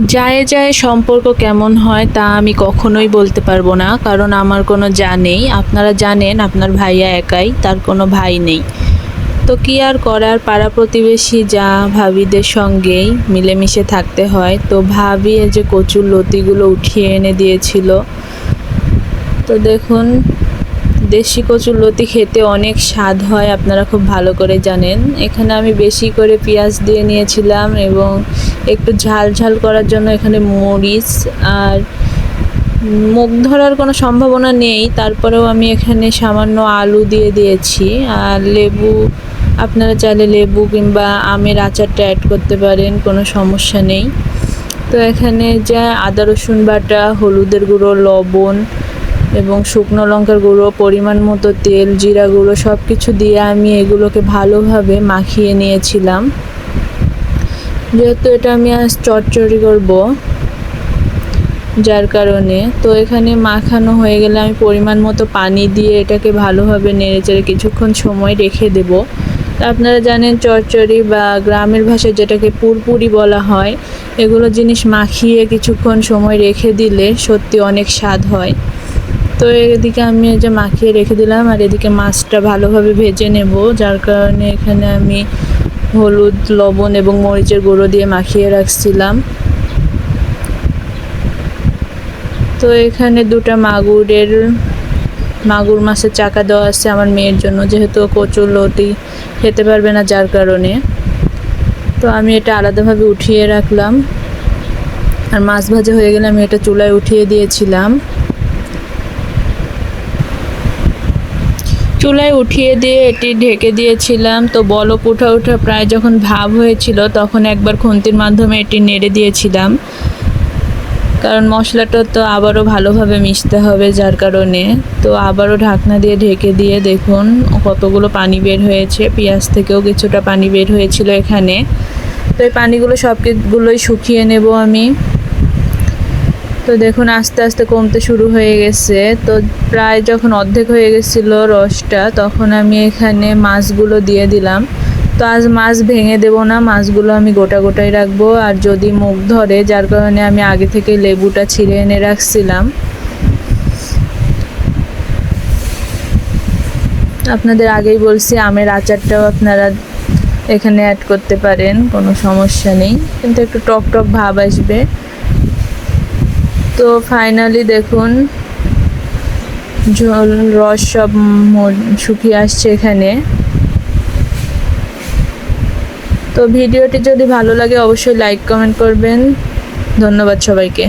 যায় যায় সম্পর্ক কেমন হয় তা আমি কখনোই বলতে পারব না, কারণ আমার কোনো যা নেই। আপনারা জানেন, আপনার ভাইয়া একাই, তার কোনো ভাই নেই। তো কি আর করার? পাড়া প্রতিবেশী যা ভাবিদের সঙ্গেই মিলেমিশে থাকতে হয়। তো ভাবি এই যে কচুর লতিগুলো উঠিয়ে এনে দিয়েছিল। তো দেখুন, দেশি কচুর লতি খেতে অনেক স্বাদ হয়, আপনারা খুব ভালো করে জানেন। এখানে আমি বেশি করে পেঁয়াজ দিয়ে নিয়েছিলাম এবং একটু ঝাল ঝাল করার জন্য এখানে মরিচ আর মুখ ধরার কোনো সম্ভাবনা নেই। তারপরেও আমি এখানে সামান্য আলু দিয়ে দিয়েছি। আর লেবু, আপনারা চাইলে লেবু কিংবা আমের আচারটা অ্যাড করতে পারেন, কোনো সমস্যা নেই। তো এখানে যা আদা, রসুন বাটা, হলুদের গুঁড়ো, লবণ এবং শুকনো লঙ্কার গুঁড়ো, পরিমাণ মতো তেল, জিরা গুঁড়ো সব কিছু দিয়ে আমি এগুলোকে ভালোভাবে মাখিয়ে নিয়েছিলাম। যেহেতু এটা আমি আজ চচ্চড়ি করব, যার কারণে। তো এখানে মাখানো হয়ে গেলে আমি পরিমাণ মতো পানি দিয়ে এটাকে ভালোভাবে নেড়েচেড়ে কিছুক্ষণ সময় রেখে দেব। আপনারা জানেন চচ্চড়ি বা গ্রামের ভাষায় যেটাকে পুরপুরি বলা হয়, এগুলো জিনিস মাখিয়ে কিছুক্ষণ সময় রেখে দিলে সত্যি অনেক স্বাদ হয়। তো এদিকে আমি যে মাখিয়ে রেখে দিলাম, আর এদিকে মাছটা ভালোভাবে ভেজে নেব, যার কারণে এখানে আমি হলুদ, লবণ এবং মরিচের গুঁড়ো দিয়ে মাখিয়ে রাখছিলাম। তো এখানে দুটো মাগুরের, মাগুর মাছের চাকা দেওয়া আছে আমার মেয়ের জন্য, যেহেতু কচুর লতি খেতে পারবে না যার কারণে। তো আমি এটা আলাদাভাবে উঠিয়ে রাখলাম। আর মাছ ভাজা হয়ে গেলে আমি এটা চুলায় উঠিয়ে দিয়েছিলাম। চুলায় উঠিয়ে দিয়ে এটি ঢেকে দিয়েছিলাম। তো বলক উঠা উঠা প্রায় যখন ভাব হয়েছিল, তখন একবার খুন্তির মাধ্যমে এটি নেড়ে দিয়েছিলাম। কারণ মশলাটা তো আবারও ভালোভাবে মিশতে হবে যার কারণে। তো আবারও ঢাকনা দিয়ে ঢেকে দিয়ে দেখুন কতগুলো পানি বের হয়েছে। পেঁয়াজ থেকেও কিছুটা পানি বের হয়েছিল এখানে। তো এই পানিগুলো সবগুলোই শুকিয়ে নেব আমি। তো দেখুন, আস্তে আস্তে কমতে শুরু হয়ে গেছে। তো প্রায় যখন অর্ধেক হয়ে গেছিল রসটা, তখন আমি এখানে মাছগুলো দিয়ে দিলাম। তো আজ মাছ ভেঙে দেব না, মাছগুলো আমি গোটা গোটাই রাখব। আর যদি মুখ ধরে, যার কারণে আমি আগে থেকে লেবুটা ছিঁড়ে এনে রাখছিলাম। আপনাদের আগেই বলছি, আমের আচারটাও আপনারা এখানে অ্যাড করতে পারেন, কোনো সমস্যা নেই। কিন্তু একটু টক টক ভাব আসবে। তো ফাইনালি দেখুন ঝোল রস সব শুকিয়ে আসছে এখানে। তো ভিডিওটি যদি ভালো লাগে অবশ্যই লাইক কমেন্ট করবেন। ধন্যবাদ সবাইকে।